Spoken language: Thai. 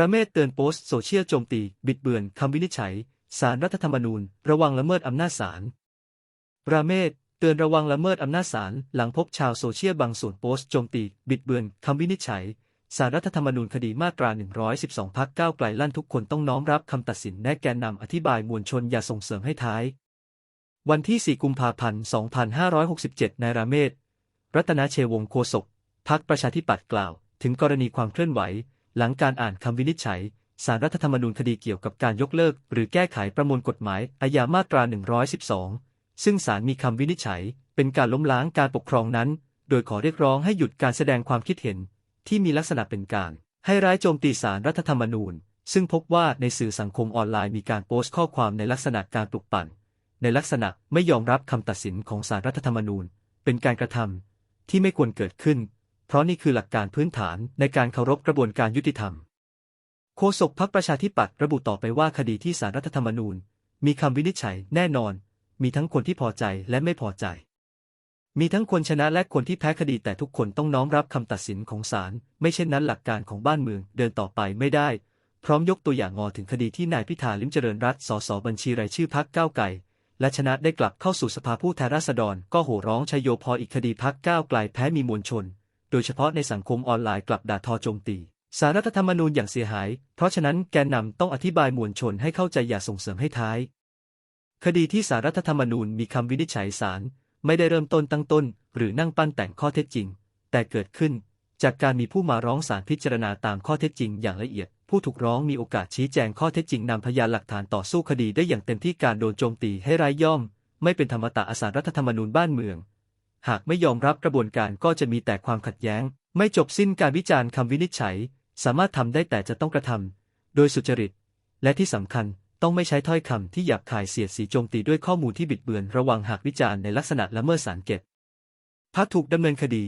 ระเมศเตือนโพสต์โซเชียลโจมตี บิดเบือนคำวินิจฉัยสารรัฐธรรมนูญ ระวังละเมิดอำนาจศาลระเมศเตือนระวังละเมิดอำนาจศาลหลังพบชาวโซเชียลบางส่วนโพสต์โจมตี บิดเบือนคำวินิจฉัยสารรัฐธรรมนูญคดีมาตรา 112 พักก้าวไกลลั่นทุกคนต้องน้อมรับคำตัดสินแนะแกนนำอธิบายมวลชนอย่าส่งเสริมให้ท้าย วันที่ 4 กุมภาพันธ์ 2567 นายราเมศ รัตนเชวงโฆษกพักประชาธิปัตย์กล่าว ถึงกรณีความเคลื่อนไหว หลังการอ่านคำวินิจฉัยสารรัฐธรรมนูญคดีเกี่ยวกับการยกเลิก หรือแก้ไขประมวลกฎหมายอาญามาตรา 112 ซึ่งศาลมีคำวินิจฉัย เป็นการล้มล้างการปกครองนั้น โดยขอเรียกร้องให้หยุดการแสดงความคิดเห็น ที่มีลักษณะเป็นการ ให้ร้ายโจมตีสารรัฐธรรมนูญ ซึ่งพบว่าในสื่อสังคมออนไลน์มีการโพสต์ข้อความในลักษณะการปลุกปั่น ในลักษณะไม่ยอมรับคำตัดสินของสารรัฐธรรมนูญ เป็นการกระทำที่ไม่ควรเกิดขึ้น เพราะนี่คือหลักการพื้นฐานในการเคารพกระบวนการยุติธรรม โฆษกพักประชาธิปัตย์ระบุต่อไปว่าคดีที่สารรัฐธรรมนูญ มีคำวินิจฉัยแน่นอน มีทั้งคนที่พอใจและไม่พอใจ มีทั้งคนชนะและคนที่แพ้คดีแต่ทุกคนต้องน้อมรับคำตัดสินของศาลไม่เช่นนั้นหลักการของบ้านเมืองเดินต่อไปไม่ได้ พร้อมยกตัวอย่างงอถึงคดีที่นายพิธาลิมเจริญรัตสสบัญชีรายชื่อพักก้าวไกลและชนะได้กลับเข้าสู่สภาผู้แทนราษฎร ก็โห่ร้องชัยโยพออีกคดีพักก้าวไกลแพ้มีมวลชน โดยเฉพาะในสังคมออนไลน์กลับด่าทอโจมตีสารรัฐธรรมนูญอย่างเสียหาย เพราะฉะนั้นแกนนำต้องอธิบายมวลชนให้เข้าใจอย่าส่งเสริมให้ท้าย คดีที่สารรัฐธรรมนูญมีคำวินิจฉัยศาลไม่ได้เริ่มต้นตั้งต้น หรือนั่งปั้นแต่งข้อเท็จจริง แต่เกิดขึ้น จากการมีผู้มาร้องศาลพิจารณาตามข้อเท็จจริงอย่างละเอียด ผู้ถูกร้องมีโอกาสชี้แจงข้อเท็จจริงนำพยานหลักฐานต่อสู้คดีได้อย่างเต็มที่การโดนโจมตีให้ร้ายย่อม ไม่เป็นธรรมตาอาสารรัฐธรรมนูญบ้านเมือง หากไม่ยอมรับกระบวนการก็จะมีแต่ความขัดแย้ง ไม่จบสิ้นการวิจารณ์คำวินิจฉัย สามารถทำได้แต่จะต้องกระทำโดยสุจริต และที่สำคัญต้องไม่ใช้ถ้อยคำที่หยาบคายเสียดสีโจมตีด้วยข้อมูลที่บิดเบือน ระวังหากวิจารณ์ในลักษณะละเมิดสารเกตพักถูกดำเนินคดี